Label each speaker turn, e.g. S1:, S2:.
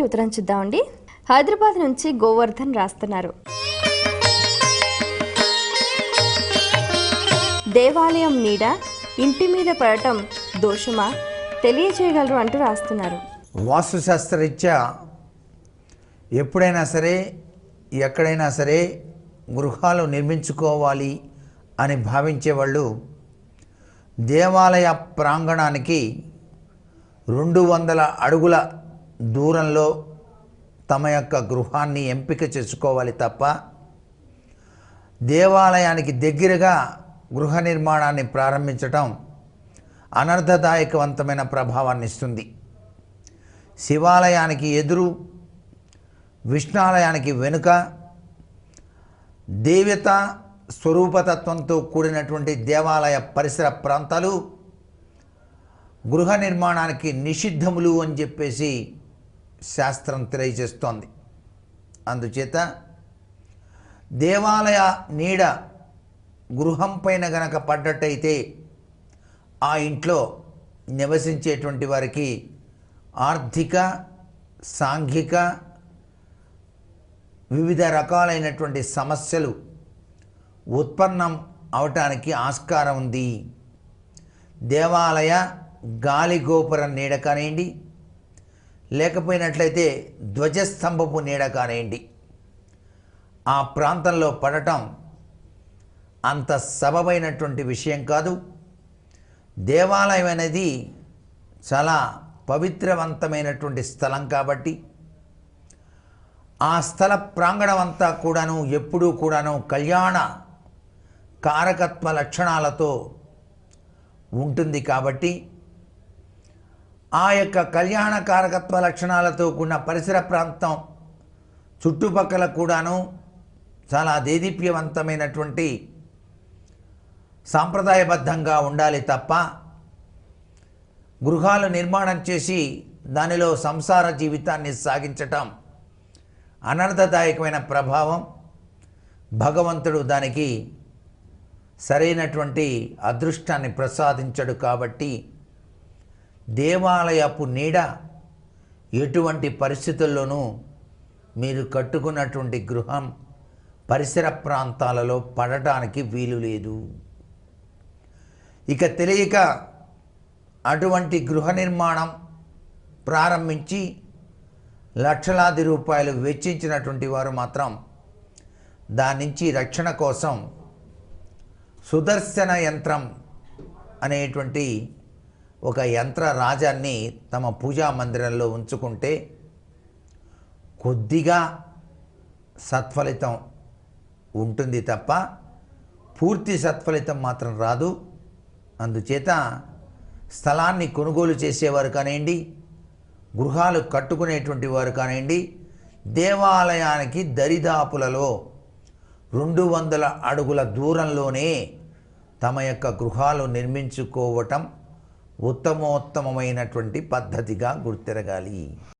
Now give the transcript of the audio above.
S1: ఉత్తరం చూద్దామండి. హైదరాబాద్ నుంచి గోవర్ధన్ రాస్తున్నారు. దేవాలయం నీడ ఇంటి మీద పడటం దోషమా? తెలియజేయగలరు అంటూ రాస్తున్నారు.
S2: వాస్తుశాస్త్రరీత్యా ఎప్పుడైనా సరే ఎక్కడైనా సరే గృహాలు నిర్మించుకోవాలి అని భావించే వాళ్ళు దేవాలయ ప్రాంగణానికి రెండు వందల అడుగుల దూరంలో తమ యొక్క గృహాన్ని ఎంపిక చేసుకోవాలి తప్ప దేవాలయానికి దగ్గరగా గృహ నిర్మాణాన్ని ప్రారంభించటం అనర్థదాయకవంతమైన ప్రభావాన్ని ఇస్తుంది. శివాలయానికి ఎదురు విష్ణాలయానికి వెనుక దేవత స్వరూపతత్వంతో కూడినటువంటి దేవాలయ పరిసర ప్రాంతాలు గృహ నిర్మాణానికి నిషిద్ధములు అని చెప్పేసి శాస్త్రం తెలియజేస్తోంది. అందుచేత దేవాలయ నీడ గృహం పైన గనక పడ్డట్టయితే ఆ ఇంట్లో నివసించేటువంటి వారికి ఆర్థిక సాంఘిక వివిధ రకాలైనటువంటి సమస్యలు ఉత్పన్నం అవటానికి ఆస్కారం ఉంది. దేవాలయ గాలి గోపురం నీడ కానివ్వండి లేకపోయినట్లయితే ధ్వజస్తంభపు నీడ కానివ్వండి ఆ ప్రాంతంలో పడటం అంత సబబైనటువంటి విషయం కాదు. దేవాలయం అనేది చాలా పవిత్రవంతమైనటువంటి స్థలం కాబట్టి ఆ స్థల ప్రాంగణం అంతా కూడాను ఎప్పుడూ కూడాను కళ్యాణ కారకత్వ లక్షణాలతో ఉంటుంది కాబట్టి ఆ యొక్క కళ్యాణ కారకత్వ లక్షణాలతో కూడిన పరిసర ప్రాంతం చుట్టుపక్కల కూడాను చాలా దేదీప్యవంతమైనటువంటి సాంప్రదాయబద్ధంగా ఉండాలి తప్ప గృహాలు నిర్మాణం చేసి దానిలో సంసార జీవితాన్ని సాగించటం అనర్థదాయకమైన ప్రభావం. భగవంతుడు దానికి సరైనటువంటి అదృష్టాన్ని ప్రసాదించడు కాబట్టి దేవాలయపు నీడ ఎటువంటి పరిస్థితుల్లోనూ మీరు కట్టుకున్నటువంటి గృహం పరిసర ప్రాంతాలలో పడటానికి వీలు లేదు. ఇక తెలియక అటువంటి గృహ నిర్మాణం ప్రారంభించి లక్షలాది రూపాయలు వెచ్చించినటువంటి వారు మాత్రం దాని నుంచి రక్షణ కోసం సుదర్శన యంత్రం అనేటువంటి ఒక యంత్ర రాజాన్ని తమ పూజా మందిరంలో ఉంచుకుంటే కొద్దిగా సత్ఫలితం ఉంటుంది తప్ప పూర్తి సత్ఫలితం మాత్రం రాదు. అందుచేత స్థలాన్ని కొనుగోలు చేసేవారు కానివ్వండి గృహాలు కట్టుకునేటువంటి వారు కానివ్వండి దేవాలయానికి దరిదాపులలో రెండు వందల అడుగుల దూరంలోనే తమ యొక్క గృహాలు నిర్మించుకోవటం ఉత్తమోత్తమమైనటువంటి పద్ధతిగా గుర్తిరగాలి.